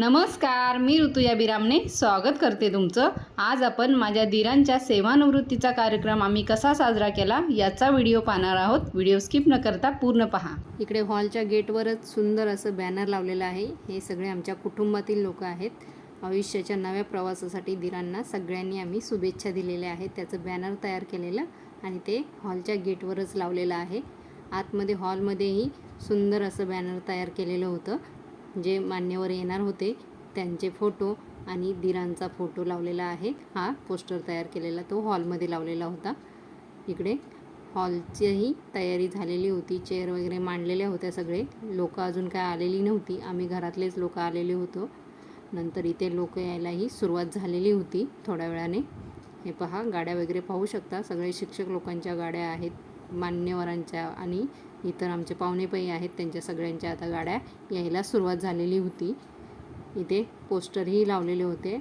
नमस्कार मी ऋतुया बिरामने स्वागत करते तुमचं. आज आपण माझ्या दिरांच्या सेवानिवृत्तीचा कार्यक्रम आम्ही कसा साजरा केला याचा व्हिडिओ पाहणार आहोत. व्हिडिओ स्किप न करता पूर्ण पहा. इकडे हॉलच्या गेटवरच सुंदर असं बॅनर लावलेलं आहे. हे सगळे आमच्या कुटुंबातील लोक आहेत. आयुष्याच्या नव्या प्रवासासाठी दिरांना सगळ्यांनी आम्ही शुभेच्छा दिलेल्या आहेत. त्याचं बॅनर तयार केलेलं आणि ते हॉलच्या गेटवरच लावलेलं आहे. आतमध्ये हॉलमध्येही सुंदर असं बॅनर तयार केलेलं होतं. जे मान्यवर येणार होते त्यांचे फोटो आणि दिरांचा फोटो लावलेला आहे. हा पोस्टर तयार केलेला तो हॉलमध्ये लावलेला होता. इकडे हॉलचीही तयारी झालेली होती. चेअर वगैरे मांडलेल्या होत्या सगळे. लोक अजून काय आलेली नव्हती. आम्ही घरातलेच लोक आलेले होतो. नंतर इथे लोक यायलाही सुरुवात झालेली होती थोड्या वेळाने. हे पहा गाड्या वगैरे पाहू शकता. सगळे शिक्षक लोकांच्या गाड्या आहेत. मान्यवरांच्या आणि इतर आमचे पाहुणेपही आहेत त्यांच्या सगळ्यांच्या आता गाड्या यायला सुरुवात झालेली होती. इथे पोस्टरही लावलेले होते.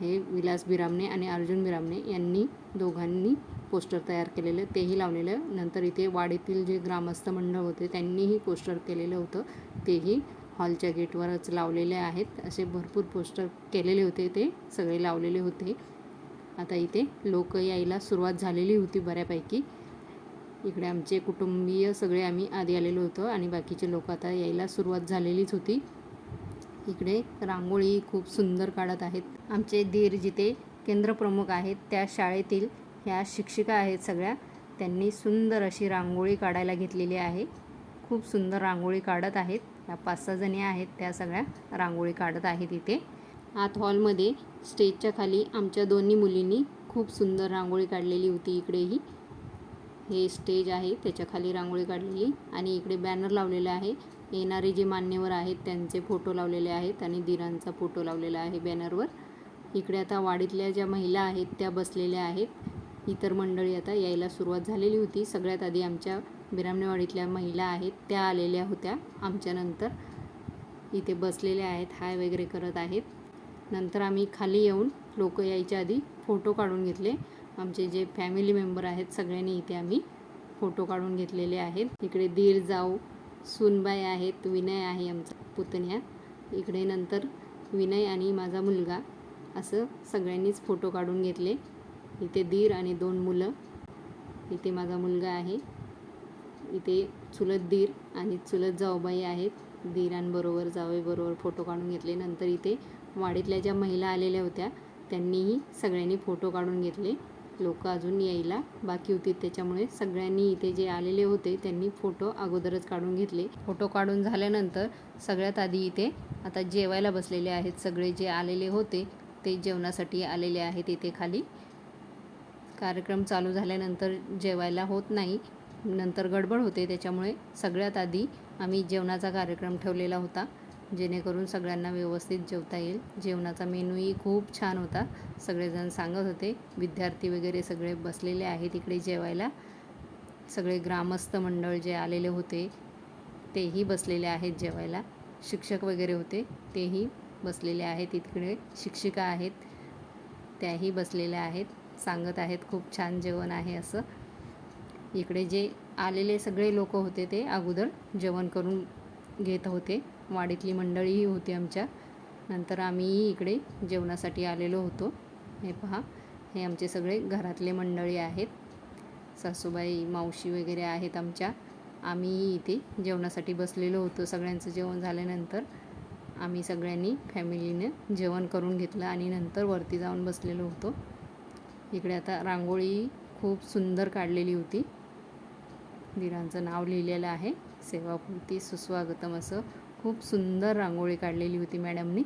हे विलास बिरामणे आणि अर्जुन बिरामणे यांनी दोघांनी पोस्टर तयार केलेलं तेही लावलेलं. नंतर इथे वाडीतील जे ग्रामस्थ मंडळ होते त्यांनीही पोस्टर केलेलं होतं. तेही हॉलच्या गेटवरच लावलेले आहेत. असे भरपूर पोस्टर केलेले होते. ते सगळे लावलेले होते. आता इथे लोक यायला सुरुवात झालेली होती बऱ्यापैकी. इकडे आमचे कुटुंबीय सगळे आम्ही आधी आलेलो होतो आणि बाकीचे लोक आता यायला सुरुवात झालेलीच होती. इकडे रांगोळी खूप सुंदर काढत आहेत. आमचे धीर जिथे केंद्रप्रमुख आहेत त्या शाळेतील ह्या शिक्षिका आहेत सगळ्या. त्यांनी सुंदर अशी रांगोळी काढायला घेतलेली आहे. खूप सुंदर रांगोळी काढत आहेत. ह्या पाच सहा जणी आहेत त्या सगळ्या रांगोळी काढत आहेत इथे. आत हॉलमध्ये स्टेजच्या खाली आमच्या दोन्ही मुलींनी खूप सुंदर रांगोळी काढलेली होती इकडेही. हे स्टेज आहे त्याच्याखाली रांगोळी काढलेली आणि इकडे बॅनर लावलेला आहे. येणारे जे मान्यवर आहेत त्यांचे फोटो लावलेले आहेत आणि दिरांचा फोटो लावलेला आहे बॅनरवर इकडे आता वाडीतल्या ज्या महिला आहेत त्या बसलेल्या आहेत. इतर मंडळी आता यायला सुरुवात झालेली होती. सगळ्यात आधी आमच्या बिरामणेवाडीतल्या महिला आहेत त्या आलेल्या होत्या आमच्यानंतर इथे बसलेल्या आहेत हाय वगैरे करत आहेत. नंतर आम्ही खाली येऊन लोक यायच्या आधी फोटो काढून घेतले. आमचे जे फॅमिली मेंबर आहेत सगळ्यांनी इथे आम्ही फोटो काढून घेतलेले आहेत. इकडे दीर जाऊ सुनबाई आहेत विनय आहे आमचा पुतण्या. इकडे नंतर विनय आणि माझा मुलगा. असं सगळ्यांनीच फोटो काढून घेतले. इथे दीर आणि दोन मुलं. इथे माझा मुलगा आहे. इथे चुलत दीर आणि चुलत जाऊबाई आहेत. दीरांबरोबर जावईबरोबर फोटो काढून घेतले. नंतर इथे वाडीतल्या ज्या महिला आलेल्या होत्या त्यांनीही सगळ्यांनी फोटो काढून घेतले. लोक अजून यायला बाकी होती. त्याच्यामुळे सगळ्यांनी इथे जे आलेले होते त्यांनी फोटो अगोदरच काढून घेतले. फोटो काढून झाल्यानंतर सगळ्यात आधी इथे आता जेवायला बसलेले आहेत सगळे जे आलेले होते ते जेवणासाठी आलेले आहेत इथे खाली. कार्यक्रम चालू झाल्यानंतर जेवायला होत नाही. नंतर गडबड होते त्याच्यामुळे सगळ्यात आधी आम्ही जेवणाचा कार्यक्रम ठेवलेला होता. जेणेकरून सगळ्यांना व्यवस्थित जेवता येईल. जेवणाचा मेनूही खूप छान होता. सगळेजण सांगत होते विद्यार्थी वगैरे सगळे बसलेले आहेत इकडे जेवायला. सगळे ग्रामस्थ मंडळ जे आलेले होते तेही बसलेले आहेत जेवायला. शिक्षक वगैरे होते तेही बसलेले आहेत इकडे. शिक्षिका आहेत त्याही बसलेल्या आहेत. सांगत आहेत खूप छान जेवण आहे असं. इकडे जे आलेले सगळे लोक होते ते अगोदर जेवण करून घेत होते. वाडीतली मंडळीही होती आमच्या. नंतर आम्ही इकडे जेवणासाठी आलेलो होतो. हे पहा हे आमचे सगळे घरातले मंडळी आहेत. सासूबाई मावशी वगैरे आहेत आमच्या. आम्ही इथे जेवणासाठी बसलेलो होतो. सगळ्यांचं जेवण झाल्यानंतर आम्ही सगळ्यांनी फॅमिलीनं जेवण करून घेतलं आणि नंतर वरती जाऊन बसलेलो होतो. इकडे आता रांगोळी खूप सुंदर काढलेली होती. दिरांचं नाव लिहिलेलं आहे. सेवापूर्ती सुस्वागतम असं खूप सुंदर रांगोळी काढलेली होती मॅडमनी.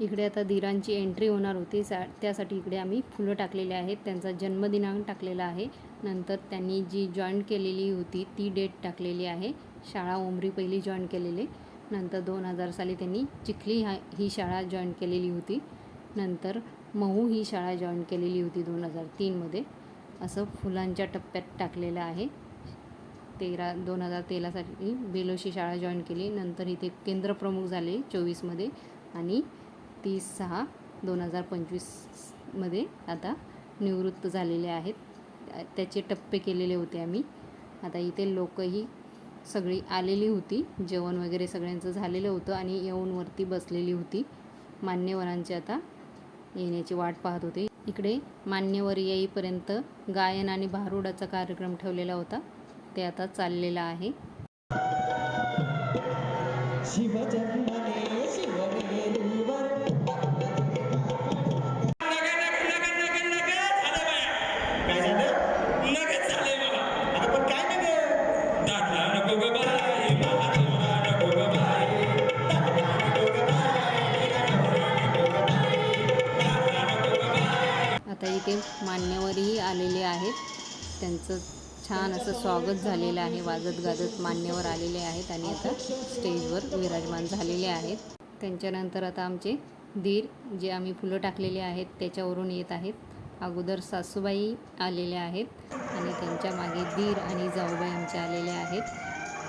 इकडे आता धीरांची एंट्री होणार होती. सा त्यासाठी इकडे आम्ही फुलं टाकलेले आहेत. त्यांचा जन्मदिनांक टाकलेला आहे. नंतर त्यांनी जी जॉईन केलेली होती ती डेट टाकलेली आहे. शाळा उमरी पहिली जॉईन केलेली. नंतर दोन हजार साली त्यांनी चिखली हा ही शाळा जॉईन केलेली होती. नंतर महू ही शाळा जॉईन केलेली होती दोन हजार तीनमध्ये असं फुलांच्या टप्प्यात टाकलेलं आहे. तेरा दोन हजार तेरासाठी बेलोशी शाळा जॉईन केली. नंतर इथे केंद्रप्रमुख झाले चोवीसमध्ये आणि तीस सहा दोन हजार पंचवीसमध्ये आता निवृत्त झालेले आहेत. त्याचे टप्पे केलेले होते आम्ही. आता इथे लोकही सगळी आलेली होती. जेवण वगैरे सगळ्यांचं झालेलं होतं आणि येऊन वरती बसलेली होती. मान्यवरांची आता येण्याची वाट पाहत होते. इकडे मान्यवर येईपर्यंत गायन आणि भारुडाचा कार्यक्रम ठेवलेला होता. ते आता चाललेलं आहे. आता इथे मान्यवरही आलेले आहेत. त्यांचं छान असं स्वागत झालेलं आहे वाजत गाजत मान्यवर आलेले आहेत आणि आता स्टेजवर विराजमान झालेले आहेत. त्यांच्यानंतर आता आमचे दीर जे आम्ही फुलं टाकलेले आहेत त्याच्यावरून येत आहेत. अगोदर सासूबाई आलेल्या आहेत आणि त्यांच्या मागे दीर आणि जाऊबाई आमच्या आलेल्या आहेत.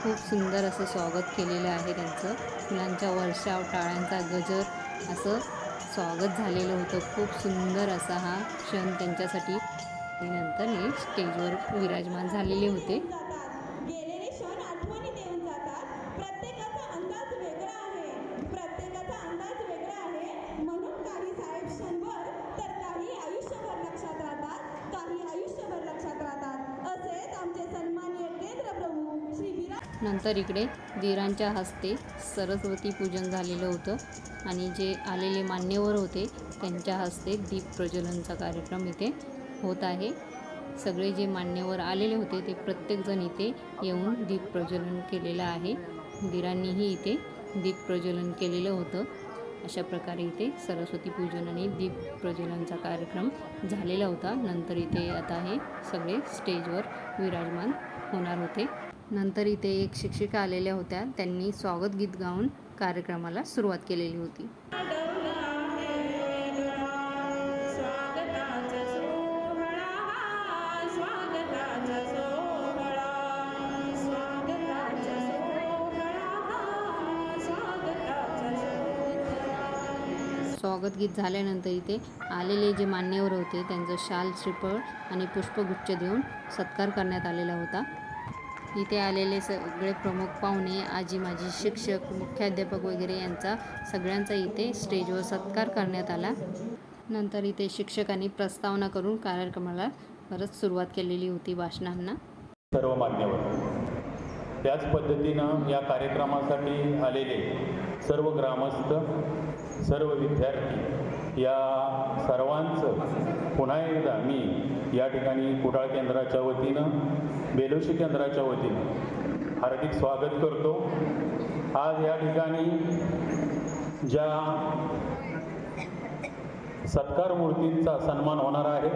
खूप सुंदर असं स्वागत केलेलं आहे त्यांचं. फुलांच्या वर्षाव टाळ्यांचा गजर असं स्वागत झालेलं होतं. खूप सुंदर असा हा क्षण त्यांच्यासाठी नंतर हे स्टेजवर विराजमान झालेले होते. नंतर इकडे वीरांच्या हस्ते सरस्वती पूजन झालेलं होतं आणि जे आलेले मान्यवर होते त्यांच्या हस्ते दीप प्रज्वलनचा कार्यक्रम इथे होत आहे. सगळे जे मान्यवर आलेले होते ते प्रत्येकजण इथे येऊन दीप प्रज्वलन केलेलं आहे. दिरांनीही इथे दीप प्रज्वलन केलेलं होतं. अशा प्रकारे इथे सरस्वती पूजन आणि दीप प्रज्वलनचा कार्यक्रम झालेला होता. नंतर इथे आता हे सगळे स्टेजवर विराजमान होणार होते. नंतर इथे एक शिक्षिका आलेल्या होत्या. त्यांनी स्वागत गीत गाऊन कार्यक्रमाला सुरुवात केलेली होती. सोहळा गीत झाल्यानंतर इथे आलेले जे मान्यवर होते त्यांचं शाल श्रीफळ आणि पुष्पगुच्छ देऊन सत्कार करण्यात आलेला होता. इथे आलेले सगळे प्रमुख पाहुणे आजी माजी शिक्षक मुख्याध्यापक वगैरे यांचा सगळ्यांचा इथे स्टेजवर सत्कार करण्यात आला. नंतर इथे शिक्षकांनी प्रस्तावना करून कार्यक्रमाला परत सुरुवात केलेली होती भाषणांना सर्व मान्यवर त्याच पद्धतीनं या कार्यक्रमासाठी आलेले सर्व ग्रामस्थ सर्व विद्यार्थी या सर्वांचं पुन्हा एकदा मी या ठिकाणी कुडाळ केंद्राच्या वतीनं बेलोशी केंद्राच्या वतीनं हार्दिक स्वागत करतो. आज या ठिकाणी ज्या सत्कार मूर्तींचा सन्मान होणार आहे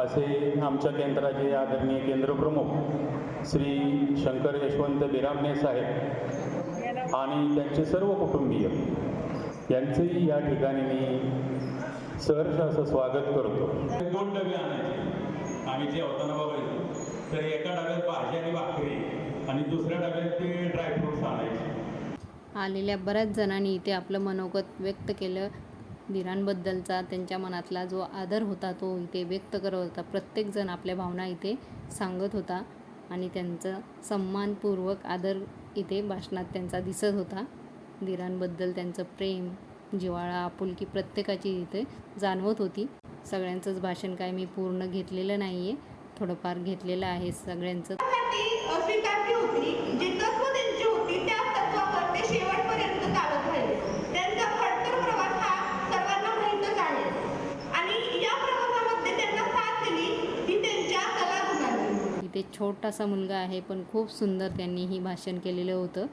असे आमच्या केंद्राचे आदरणीय केंद्रप्रमुख श्री शंकर यशवंत बिरामणे साहेब आणि त्यांचे सर्व कुटुंबीय यांचेही या ठिकाणी मी सहर्ष असं स्वागत करतो. दोन डबे आणायचे. आम्ही जेवताना बघायचो. तर एका डब्यात भाजी आणि भाकरी आणि दुसऱ्या डब्यात ते ड्रायफ्रुट्स आणायचे. आलेल्या बऱ्याच जणांनी इथे आपलं मनोगत व्यक्त केलं. दिरांबद्दलचा त्यांच्या मनातला जो आदर होता तो इथे व्यक्त करत होता. प्रत्येकजण आपल्या भावना इथे सांगत होता आणि त्यांचं सन्मानपूर्वक आदर इथे भाषणात त्यांचा दिसत होता. दिरांबद्दल त्यांचं प्रेम जिव्हाळा आपुलकी प्रत्येकाची इथे जाणवत होती. सगळ्यांचंच भाषण काय मी पूर्ण घेतलेलं नाही आहे थोडंफार घेतलेलं आहे सगळ्यांचं. इथे छोटासा मुलगा आहे पण खूप सुंदर त्यांनी ही भाषण केलेलं होतं.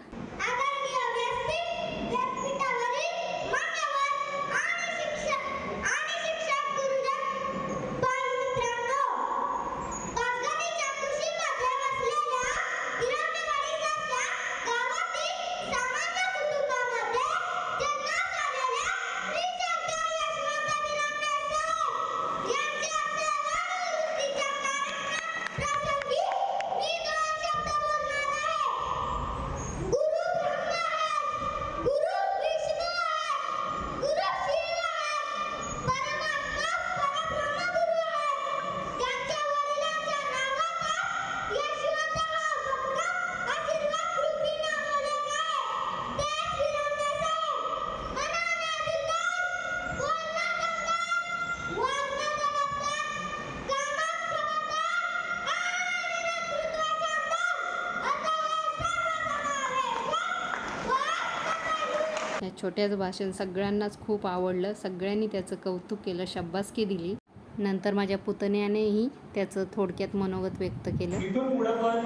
छोट्याचं भाषण सगळ्यांनाच खूप आवडलं. सगळ्यांनी त्याचं कौतुक केलं शब्बासकी दिली. नंतर माझ्या पुतण्यानेही त्याचं थोडक्यात मनोगत व्यक्त केलं. इथून पुढं पण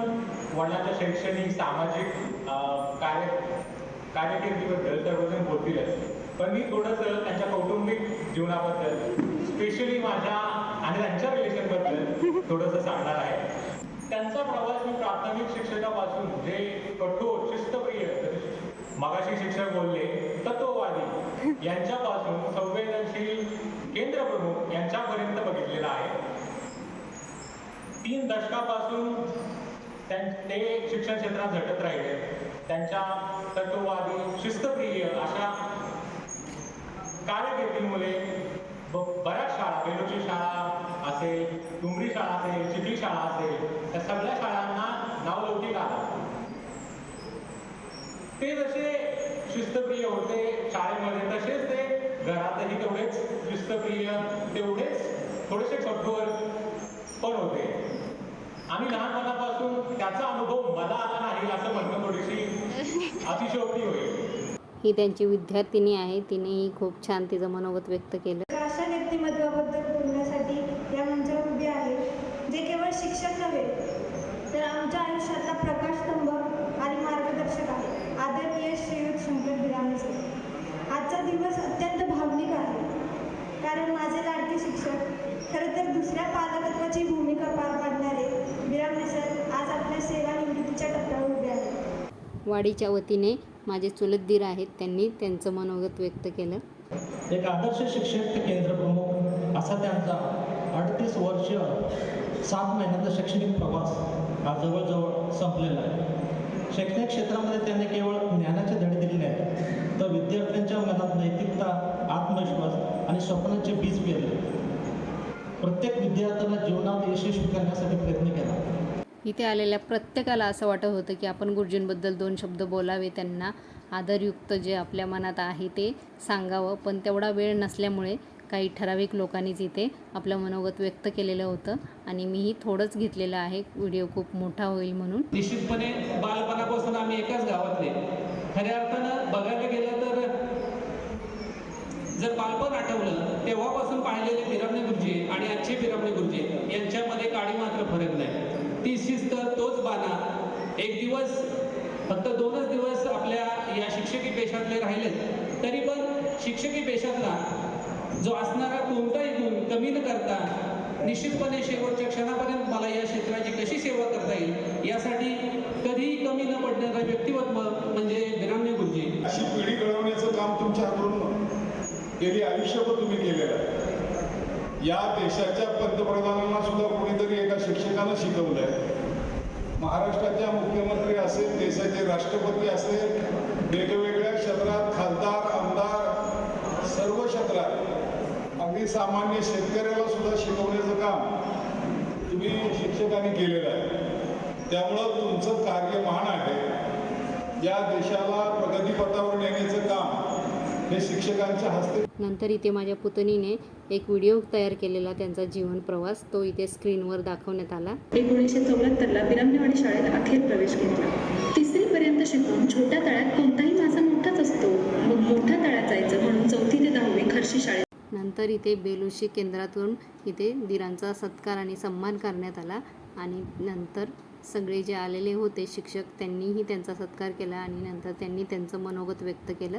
वडिलांच्या शैक्षणिक सामाजिक कार्य कार्यकिर्दीबद्दल सर्वजण बोलतीलच. पण मी थोडंसं त्यांच्या कौटुंबिक जीवनाबद्दल स्पेशली माझ्या आणि त्यांच्या रिलेशनबद्दल थोडंसं सांगणार आहे. त्यांचा प्रवास मी प्राथमिक शिक्षकापासून जे कठोर शिस्तप्रिय मगाशी शिक्षक बोलले तत्ववादी यांच्यापासून संवेदनशील केंद्रप्रमुख यांच्यापर्यंत बघितलेला आहे. तीन दशकापासून त्यां- ते शिक्षण क्षेत्रात झटत राहिले. त्यांच्या तत्ववादी शिस्तप्रिय अशा कारकिर्दीमुळे बऱ्याच शाळा बेलोची शाळा असेल डुमरी शाळा असेल चिखली शाळा असेल त्या सगळ्या शाळांना नावलौकिक आला. ते जसे शिस्तप्रिय होते शाळेमध्ये तसेच ते घरातही तेवढेच शिस्तप्रिय तेवढेच थोडेसे कठोर पण होते. आम्ही लहानपणापासून त्याचा अनुभव मला आला नाही असं म्हणणं थोडीशी अतिशयोक्ती होईल. ही त्यांची विद्यार्थिनी आहे तिनेही खूप छान तिचं मनोगत व्यक्त केलं अशा व्यक्तिमत्वाबद्दल बोलण्यासाठी या मंचावर उभे आहे जे केवळ शिक्षक नव्हे तर आमच्या आयुष्यातला प्रकाशस्तंभ आणि मार्गदर्शक आहे आदरणीय श्रीयुत शंकर बिरामे सर आजचा दिवस अत्यंत भावनिक आहे. कारण माझे लाडके शिक्षक खरं तर दुसऱ्या पालकत्वाची भूमिका पार पाडणारे बिरामे सर आज आपल्या सेवानिवृत्तीच्या टप्प्यावर उभे आहेत. वाडीच्या वतीने माझे चुलत दीर आहेत त्यांनी त्यांचं मनोगत व्यक्त केलं. एक आदर्श शिक्षक ते केंद्रप्रमुख असा त्यांचा अडतीस वर्ष सात महिन्याचा शैक्षणिक प्रवास हा जवळजवळ संपलेला आहे. शैक्षणिक क्षेत्रामध्ये त्यांनी केवळ ज्ञानाचे धडे दिले आहेत. तर विद्यार्थ्यांच्या मनात नैतिकता आत्मविश्वास आणि स्वप्नांचे बीज पेरले. प्रत्येक विद्यार्थ्याला जीवनात यशस्वी करण्यासाठी प्रयत्न केला. इथे आलेल्या प्रत्येकाला असं वाटत होतं की आपण गुरुजींबद्दल दोन शब्द बोलावे त्यांना आदरयुक्त जे आपल्या मनात आहे ते सांगावं. पण तेवढा वेळ नसल्यामुळे काही ठराविक लोकांनीच इथे आपलं मनोगत व्यक्त केलेलं होतं आणि मीही थोडंच घेतलेलं आहे. व्हिडिओ खूप मोठा होईल म्हणून. निश्चितपणे बालपणापासून आम्ही एकाच गावातले. खऱ्या अर्थानं बघायला गेलं तर जर बालपण आठवलं तेव्हापासून पाहिलेले बिरामणे गुरुजी आणि आजचे बिरामणे गुरुजी यांच्यामध्ये काळी मात्र फरक नाही. ती शिस्त तोच बाना एक दिवस फक्त दोनच दिवस आपल्या या शिक्षकी पेशातले राहिलेत. तरी पण शिक्षकी पेशातला जो असणारा कोणताही गुण कमी न करता निश्चितपणे शेवटच्या क्षणापर्यंत मला या क्षेत्राची कशी सेवा करता येईल यासाठी कधीही कमी न पडणारा व्यक्तिमत्व म्हणजे बिरामणे गुरुजी. अशी पिढी घडवण्याचं काम तुमच्या हातून गेली आयुष्यभर तुम्ही केलेलं आहे. या देशाच्या पंतप्रधानांना सुद्धा कोणीतरी एका शिक्षकानं शिकवलं आहे महाराष्ट्राच्या मुख्यमंत्री असेल देशाचे राष्ट्रपती असेल वेगवेगळ्या क्षेत्रात खासदार आमदार सर्व क्षेत्रात अगदी सामान्य शेतकऱ्याला सुद्धा शिकवण्याचं काम तुम्ही शिक्षकांनी केलेलं आहे. त्यामुळं तुमचं कार्य महान आहे. या देशाला प्रगतीपथावर नेण्याचं काम हे शिक्षकांच्या हस्ते नंतर इथे माझ्या पुतणीने एक व्हिडिओ तयार केलेला त्यांचा जीवन प्रवास तो इथे स्क्रीनवर दाखवण्यात आला. एकोणीसशे चौऱ्याहत्तरला बिरामनेवाडी शाळेत अखेर प्रवेश घेतला. तिसरीपर्यंत शिकून छोट्या तळ्यात कोणताही मासा मोठाच असतो मग मोठ्या तळ्यात जायचं म्हणून चौथी ते दहावी खर्शी शाळेत नंतर इथे बेलुशी केंद्रातून इथे दिरांचा सत्कार आणि सन्मान करण्यात आला आणि नंतर सगळे जे आलेले होते शिक्षक त्यांनीही त्यांचा सत्कार केला आणि नंतर त्यांनी त्यांचं मनोगत व्यक्त केलं.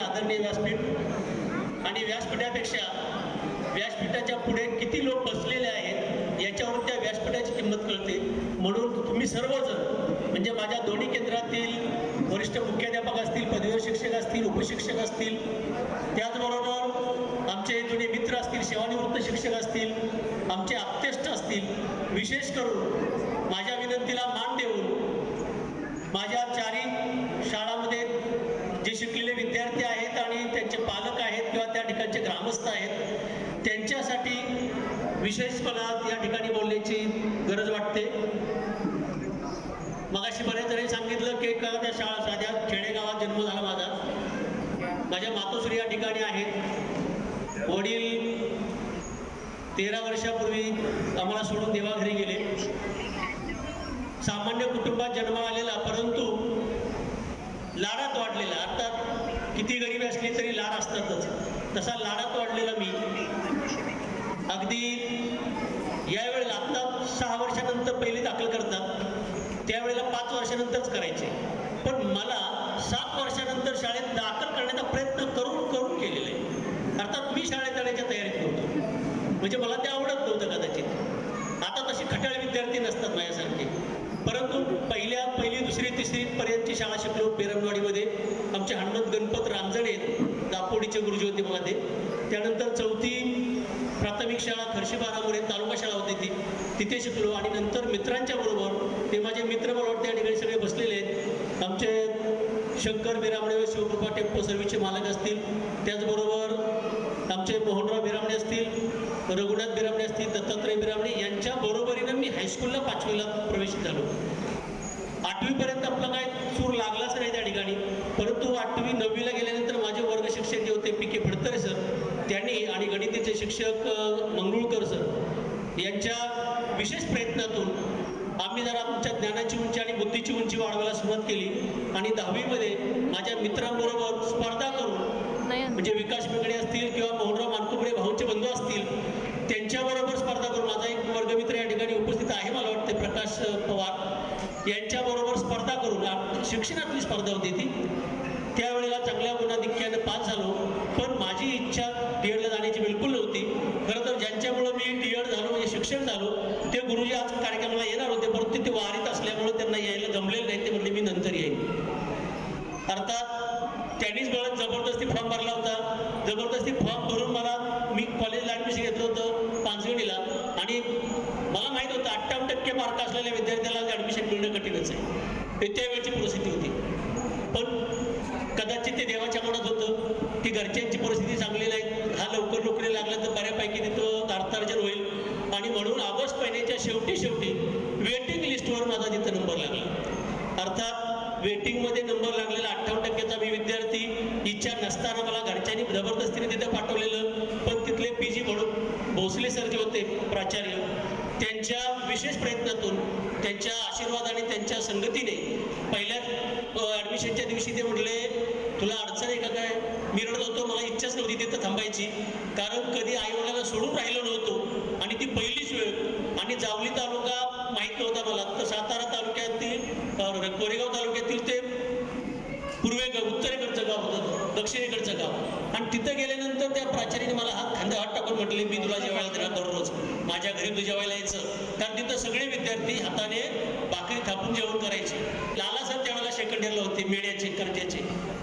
आदरणीय व्यासपीठ आणि व्यासपीठापेक्षा व्यासपीठाच्या पुढे किती लोक बसलेले आहेत याच्यावरून त्या व्यासपीठाची किंमत कळते. म्हणून तुम्ही सर्वजण म्हणजे माझ्या दोन्ही केंद्रातील वरिष्ठ मुख्याध्यापक असतील पदवीधर शिक्षक असतील उपशिक्षक असतील त्या आमचे जुने मित्र असतील सेवानिवृत्त शिक्षक असतील आमचे आप्तेष्ट असतील विशेष करून माझ्या विनंतीला मान देऊन माझ्या चारही शाळामध्ये जे शिकलेले विद्यार्थी आहेत आणि त्यांचे पालक आहेत किंवा त्या ठिकाणचे ग्रामस्थ आहेत त्यांच्यासाठी विशेषपणात या ठिकाणी बोलण्याची गरज वाटते. मगाशी बरेच जणी सांगितलं की का त्या शाळा साध्या खेडेगावात जन्म झाला माझा. माझ्या मातोश्री या ठिकाणी आहेत. वडील तेरा वर्षापूर्वी आम्हाला सोडून देवाघरी गेले. सामान्य कुटुंबात जन्म आलेला परंतु लाडात वाढलेला. अर्थात किती गरीबी असली तरी लाड असतातच. तसा लाडात वाढलेला मी. अगदी यावेळेला आत्ता सहा वर्षानंतर पहिली दाखल करतात. त्यावेळेला पाच वर्षानंतरच करायचे. पण मला सात वर्षानंतर शाळेत दाखल करण्याचा प्रयत्न करून करून केलेला आहे. अर्थात मी शाळेत जाण्याच्या तयारीत होतो म्हणजे मला ते आवडत नव्हतं कदाचित. आता तशी खटाळ विद्यार्थी नसतात माझ्यासारखे. परंतु पहिल्या पहिली दुसरी तिसरी पर्यंतची शाळा शिकलो पेरमवाडीमध्ये आमचे हनुमंत गणपत रांजणे दापोडीचे गुरुजी होते मला ते त्यानंतर चौथी प्राथमिक शाळा खर्शी बारामुळे तालुका शाळा होती ती. तिथे शिकलो आणि नंतर मित्रांच्या बरोबर ते माझे मित्र मला वाटते या ठिकाणी सगळे बसलेले आहेत. आमचे शंकर बिरामडे शिवकृपा टेम्पो सर्व्हिसचे मालक असतील. त्याचबरोबर आमचे मोहनराव बिरामणे असतील रघुनाथ बिरामणे असतील दत्तात्रय बिरामणे यांच्या बरोबरीनं मी हायस्कूलला पाचवीला प्रवेशित झालो. आठवीपर्यंत आपला काय सूर लागलाच नाही त्या ठिकाणी. परंतु आठवी नववीला गेल्यानंतर माझे वर्ग शिक्षक जे होते पी के फडतरे सर त्यांनी आणि गणिताचे शिक्षक मंगरुळकर सर यांच्या विशेष प्रयत्नातून आम्ही जरा आमच्या ज्ञानाची उंची आणि बुद्धीची उंची वाढवायला सुरुवात केली. आणि दहावीमध्ये माझ्या मित्रांबरोबर स्पर्धा करून म्हणजे विकास बेगडे असतील किंवा मोहनराव मानकुबडे भाऊचे बंधू असतील त्यांच्याबरोबर स्पर्धा करून माझा एक वर्गमित्र या ठिकाणी उपस्थित आहे मला वाटते प्रकाश पवार यांच्याबरोबर स्पर्धा करून शिक्षणातली स्पर्धा होती ती. त्यावेळेला चांगल्या गुणाधिक्यानं पास झालो. पण माझी इच्छा डी एडला जाण्याची बिलकुल नव्हती. खरं तर ज्यांच्यामुळं मी डी एड झालो म्हणजे शिक्षक झालो ते गुरुजी आज कार्यक्रमाला येणार होते. परंतु ते वारीत असल्यामुळे त्यांना यायला जमलेलं नाही. ते म्हणले मी नंतर येईन. अर्थात त्यांनीच बळत जबरदस्ती फॉर्म भरला होता. जबरदस्ती फॉर्म भरून मला मी कॉलेजला ॲडमिशन घेतलं होतं पाचगणीला आणि मला माहीत होतं अठ्ठावन्न टक्के मार्क असलेल्या विद्यार्थ्याला ॲडमिशन मिळणं कठीणच आहे. हे त्यावेळची परिस्थिती होती. पण कदाचित ते देवाच्या मनात होतं की घरच्यांची परिस्थिती चांगली नाही. हा लवकर नोकरी लागला तर बऱ्यापैकी तिथं अर्थार्जन होईल. आणि म्हणून ऑगस्ट महिन्याच्या शेवटी शेवटी वेटिंग लिस्टवर माझा तिथं नंबर लागला. अर्थात वेटिंगमध्ये नंबर लागलेला अठ्ठावन्न टक्क्याचा मी विद्यार्थी इच्छा नसताना मला घरच्यांनी जबरदस्तीने तिथं पाठवलेलं. पण तिथले पी जी म्हणून भोसले सर जे होते प्राचार्य. त्यांच्या विशेष प्रयत्नातून त्यांच्या आशीर्वाद आणि त्यांच्या संगतीने पहिल्या ॲडमिशनच्या दिवशी ते म्हटले तुला अडचण आहे का काय? मी रडत होतो मला इच्छाच नव्हती तिथं थांबायची. कारण कधी आईवडिलांना सोडून राहिलो नव्हतो. आणि ती पहिलीच वेळ. आणि जावली तालुका माहीत नव्हता मला. तर सातारा तालुक्यातील कोरेगाव तालुक्यातील ते पूर्वेकडं उत्तरेकडचं गाव होतं दक्षिणेकडचं गाव. आणि तिथं गेल्यानंतर त्या प्राचार्याने मला हात खांदा हात टाकून म्हटले मी तुला जेवायला घरी जेवायला यायचं. कारण तिथं सगळे विद्यार्थी हाताने भाकरी थापून जेवण करायचे. लालासाहेब सर त्यावेळेला सेकंड इयरला होते मेड्याचे कर्जाचे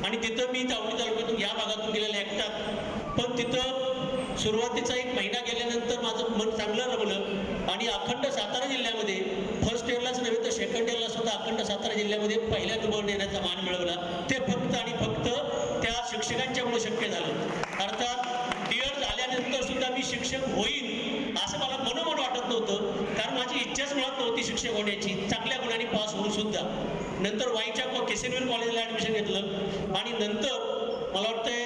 आणि तिथं मी तावडी तालुक्यातून या भागातून गेलेल्या एकटात पण तिथं सुरुवातीचा एक महिना गेल्यानंतर माझं मन चांगलं रमलं. आणि अखंड सातारा जिल्ह्यामध्ये फर्स्ट इयरलाच नव्हे तर सेकंड इयरला सुद्धा अखंड सातारा जिल्ह्यामध्ये पहिल्या नंबर देण्याचा मान मिळवला. ते फक्त आणि फक्त त्या शिक्षकांच्यामुळे शक्य झालं. अर्थात डी झाल्यानंतर सुद्धा मी शिक्षक होईन असं मला मनोमन नव्हतं कारण माझी इच्छाच मुळात नव्हती शिक्षक होण्याची. चांगल्या गुणांनी पास होऊन सुद्धा. नंतर वाईच्या केसेनवेल कॉलेजला ॲडमिशन घेतलं. आणि नंतर मला वाटतंय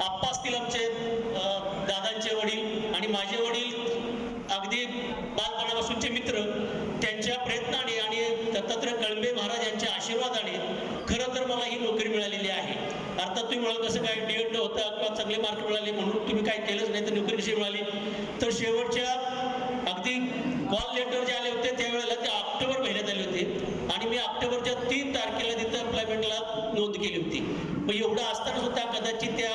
आप्पा असतील आमचे दादांचे वडील आणि माझे वडील अगदी बालपणापासूनचे मित्र त्यांच्या प्रयत्नाने आणि दत्तात्रय कळंबे महाराज यांच्या आशीर्वादाने खरं तर मला ही नोकरी मिळालेली आहे. अर्थात तुम्ही म्हणाल कसं काय डिएड होतं किंवा चांगले मार्क मिळाले म्हणून तुम्ही काय केलंच नाही तर नोकरी कशी मिळाली तर शेवटच्या अगदी कॉल लेटर जे आले होते त्यावेळेला ते ऑक्टोबर महिन्यात आले होते. आणि मी ऑक्टोबरच्या तीन तारखेला तिथं अप्लायमेंटला नोंद केली होती. मग एवढं असताना सुद्धा कदाचित त्या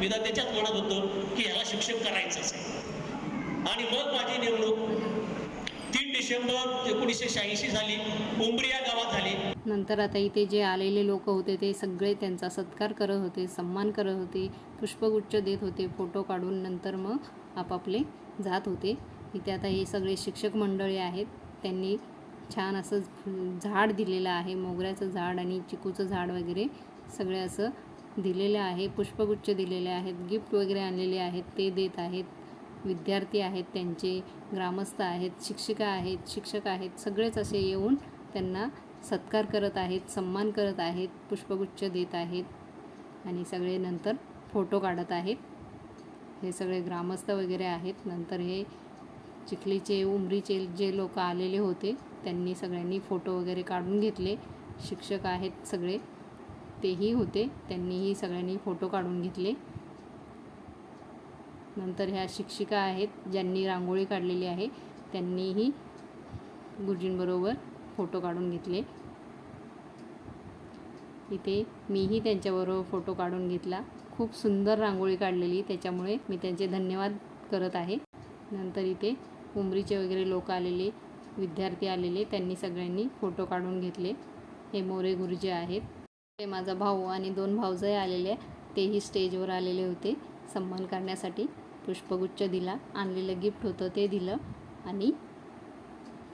विधात्याच्याच म्हणत होतं की ह्याला शिक्षक करायचंच आहे. आणि मग माझी नेमणूक तीन डिसेंबर एकोणीसशे शहाऐंशी झाली उमरिया या गावात झाली. नंतर आता इथे जे आलेले लोक होते ते सगळे त्यांचा सत्कार करत होते सन्मान करत होते पुष्पगुच्छ देत होते फोटो काढून नंतर मग आपापले जात होते. इथे आता हे सगळे शिक्षक मंडळी आहेत. त्यांनी छान असं झाड दिलेलं आहे. मोगऱ्याचं झाड आणि चिकूचं झाड वगैरे सगळे असं दिलेलं आहे. पुष्पगुच्छ दिलेले आहेत. गिफ्ट वगैरे आणलेले आहेत. ते देत आहेत. विद्यार्थी आहेत त्यांचे ग्रामस्थ आहेत शिक्षिका आहेत शिक्षक आहेत. सगळेच असे येऊन त्यांना सत्कार करत आहेत सन्मान करत आहेत पुष्पगुच्छ देत आहेत आणि सगळे नंतर फोटो काढत आहेत. हे सगळे ग्रामस्थ वगैरे आहेत. नंतर हे चिखलीचे उमरीचे जे लोक आलेले होते त्यांनी सगळ्यांनी फोटो वगैरे काढून घेतले. शिक्षक आहेत सगळे. तेही होते. त्यांनीही सगळ्यांनी फोटो काढून घेतले. नंतर ह्या शिक्षिका आहेत ज्यांनी रांगोळी काढलेली आहे त्यांनीही गुरुजींबरोबर फोटो काढून घेतले. इथे मीही त्यांच्याबरोबर फोटो काढून घेतला. खूप सुंदर रांगोळी काढलेली त्याच्यामुळे मी त्यांचे धन्यवाद करत आहे. नंतर इथे उमरीचे वगैरे लोक आलेले विद्यार्थी आलेले त्यांनी सगळ्यांनी फोटो काढून घेतले. हे मोरे गुरुजी आहेत. ते माझा भाऊ आणि दोन भाऊजही आलेले तेही स्टेजवर आलेले होते. सन्मान करण्यासाठी पुष्पगुच्छ दिला. आणलेलं गिफ्ट होतं ते दिलं. आणि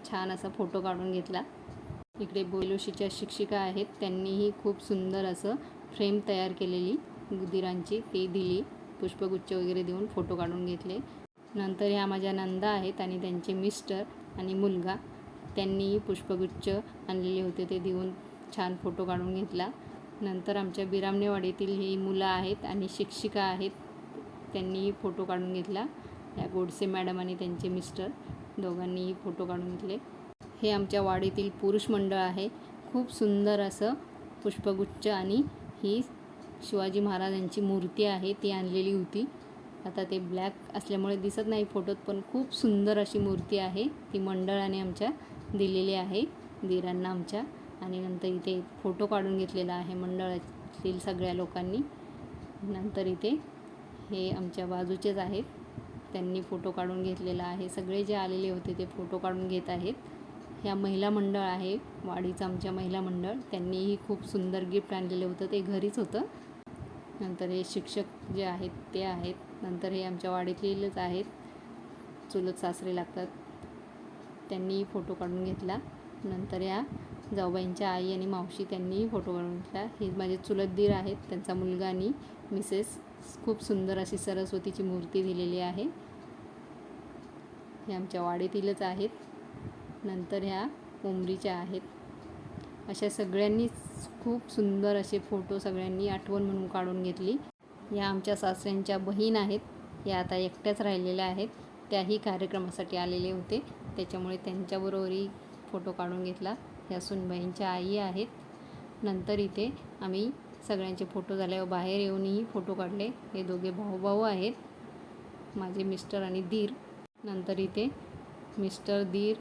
छान असा फोटो काढून घेतला. इकडे बोलोशीच्या शिक्षिका आहेत. त्यांनीही खूप सुंदर असं फ्रेम तयार केलेली. गुदिरांची ती दिली. पुष्पगुच्छ वगैरे देऊन फोटो काढून घेतले. नंतर ह्या माझ्या नंदा आहेत आणि त्यांचे मिस्टर आणि मुलगा. त्यांनीही पुष्पगुच्छ आणलेले होते. ते देऊन छान फोटो काढून घेतला. नंतर आमच्या बिरामनेवाडीतील ही मुलं आहेत आणि शिक्षिका आहेत. त्यांनीही फोटो काढून घेतला. या गोडसे मॅडम आणि त्यांचे मिस्टर दोघांनीही फोटो काढून घेतले. हे आमच्या वाडीतील पुरुष मंडळ आहे. खूप सुंदर असं पुष्पगुच्छ आणि ही शिवाजी महाराजांची मूर्ती आहे. ती आणलेली होती. आता ते ब्लॅक असल्यामुळे दिसत नाही. फोटोत पण खूप सुंदर अशी मूर्ती आहे. ती मंडळाने आमच्या दिलेली आहे. दिरांना आमच्या. आणि नंतर इथे फोटो काढून घेतलेला आहे मंडळातील सगळ्या लोकांनी. नंतर इथे हे आमच्या बाजूचेच आहेत. त्यांनी फोटो काढून घेतलेला आहे. सगळे जे आलेले होते ते फोटो काढून घेत आहेत. ह्या महिला मंडळ आहे. वाडीचं आमच्या महिला मंडळ. त्यांनीही खूप सुंदर गिफ्ट आणलेलं होतं. ते घरीच होतं. नंतर हे शिक्षक जे आहेत ते आहेत. नंतर हे आमच्या वाडीतीलच आहेत. चुलत सासरे लागतात. त्यांनीही फोटो काढून घेतला. नंतर या जाऊबाईंच्या आई आणि मावशी त्यांनीही फोटो काढून घेतला. हे माझे चुलत दीर आहेत. त्यांचा मुलगा आणि मिसेस खूप सुंदर अशी सरस्वतीची मूर्ती दिलेली आहे. हे आमच्या वाडीतीलच आहेत. नंतर ह्या उमरीच्या आहेत. अशा सगळ्यांनीच खूप सुंदर असे फोटो सगळ्यांनी आठवण म्हणून काढून घेतली. या आमच्या सासऱ्यांच्या बहीण आहेत. या आता एकट्याच राहिलेल्या आहेत. त्याही कार्यक्रमासाठी आलेले होते. त्याच्यामुळे त्यांच्याबरोबरही फोटो काढून घेतला. ह्या सुनबाईंच्या आई आहेत. नंतर इथे आम्ही सगळ्यांचे फोटो झाल्यावर बाहेर येऊनही फोटो काढले. हे दोघे भाऊ भाऊ आहेत. माझे मिस्टर आणि धीर नंतर इथे मिस्टर धीर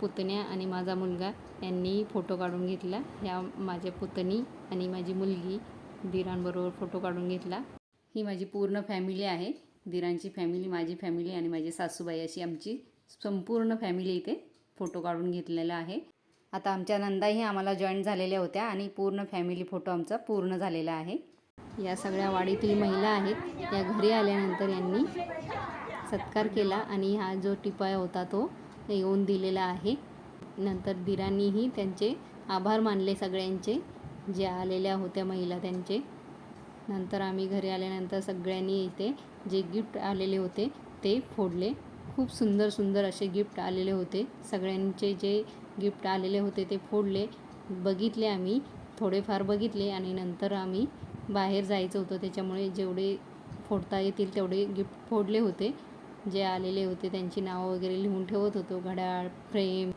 पुतण्या आणि माझा मुलगा यांनीही फोटो काढून घेतला. ह्या माझ्या पुतणी आणि माझी मुलगी दिरांबरोबर फोटो काढून घेतला. ही माझी पूर्ण फॅमिली आहे. दिरांची फॅमिली माझी फॅमिली आणि माझी सासूबाई अशी आमची संपूर्ण फॅमिली इथे फोटो काढून घेतलेला आहे. आता आमच्या नंदाही आम्हाला जॉईन झालेल्या होत्या आणि पूर्ण फॅमिली फोटो आमचा पूर्ण झालेला आहे. या सगळ्या वाडीतील महिला आहेत. या घरी आल्यानंतर यांनी सत्कार केला आणि हा जो टिपाया होता तो येऊन दिलेला आहे. नंतर दिरांनीही त्यांचे आभार मानले सगळ्यांचे. जे आलेल्या होत्या महिला त्यांचे. नंतर आम्ही घरी आल्यानंतर सगळ्यांनी इथे जे गिफ्ट आलेले होते ते फोडले. खूप सुंदर सुंदर असे गिफ्ट आलेले होते. सगळ्यांचे जे गिफ्ट आलेले होते ते फोडले. बघितले आम्ही थोडेफार बघितले आणि नंतर आम्ही बाहेर जायचं होतं. त्याच्यामुळे जेवढे फोडता येतील तेवढे गिफ्ट फोडले होते. जे आलेले होते त्यांची नावं वगैरे लिहून ठेवत होतो. घड्याळ फ्रेम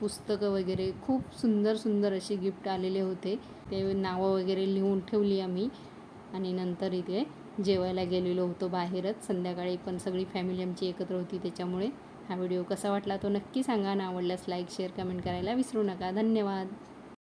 पुस्तकं वगैरे. खूप सुंदर सुंदर असे गिफ्ट आलेले होते. ते नावं वगैरे लिहून ठेवली आम्ही. आणि नंतर इथे जेवायला गेलेलो होतो बाहेरच. संध्याकाळी पण सगळी फॅमिली आमची एकत्र होती त्याच्यामुळे. हा व्हिडिओ कसा वाटला तो नक्की सांगा. ना आवडल्यास लाईक शेअर कमेंट करायला विसरू नका. धन्यवाद.